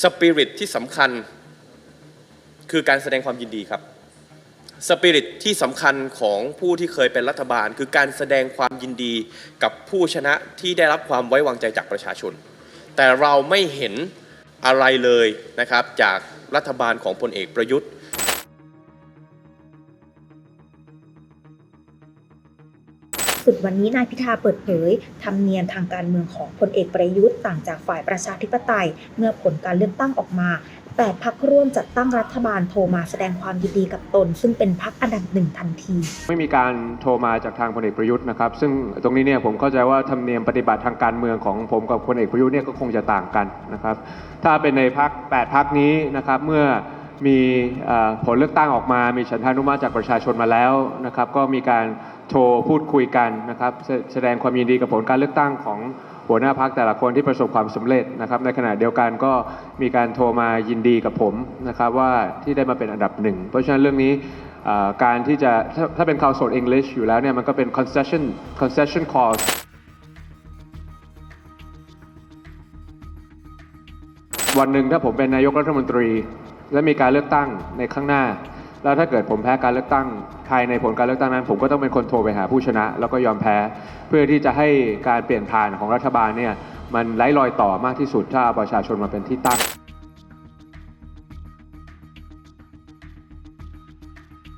สปิริตที่สำคัญคือการแสดงความยินดีครับสปิริตที่สำคัญของผู้ที่เคยเป็นรัฐบาล คือการแสดงความยินดีกับผู้ชนะที่ได้รับความไว้วางใจจากประชาชน แต่เราไม่เห็นอะไรเลยนะครับจากรัฐบาลของพลเอกประยุทธ์ สุดวันนี้นายพิธาเปิดเผยทำเนียนทางการเมืองของพลเอกประยุทธ์ต่างจากฝ่ายประชาธิปไตย เมื่อผลการเลือกตั้งออกมาแปดพักร่วมจัดตั้งรัฐบาลโทรมาแสดงความยินดีกับตน ซึ่งเป็นพักอันดับหนึ่งทันที ไม่มีการโทรมาจากทางพลเอกประยุทธ์นะครับ ซึ่งตรงนี้เนี่ยผมเข้าใจว่าธรรมเนียมปฏิบัติทางการเมืองของผมกับพลเอกประยุทธ์เนี่ยก็คงจะต่างกันนะครับ ถ้าเป็นในพัก8พักนี้นะครับเมื่อมีผลเลือกตั้งออกมา มีฉันทานุมัติจากประชาชนมาแล้วนะครับ ก็มีการ โทรพูดคุยกันนะครับแสแสดงความยินดีกับผลการเลือกตั้งของหัวหน้าพักแต่ละคนที่ประสบความสำเร็จนะครับ ในขณะเดียวกันก็มีการโทรมายินดีกับผมนะครับว่าที่ได้มาเป็นอันดับหนึ่งเพราะฉะนั้นเรื่องนี้เอ่อการที่จะถ้าถ้าเป็น household English อยู่แล้วเนี่ยมันก็เป็น concession concession clause วันหนึ่งถ้าผมเป็นนายกรัฐมนตรี และมีการเลือกตั้งในข้างหน้า แล้วถ้าเกิดผมแพ้การเลือกตั้งภายในผลการเลือกตั้งนั้น ผมก็ต้องเป็นคนโทรไปหาผู้ชนะ แล้วก็ยอมแพ้ เพื่อที่จะให้การเปลี่ยนผ่านของรัฐบาลเนี่ยมันไร้รอยต่อมากที่สุดถ้าเอาประชาชนมาเป็นที่ตั้ง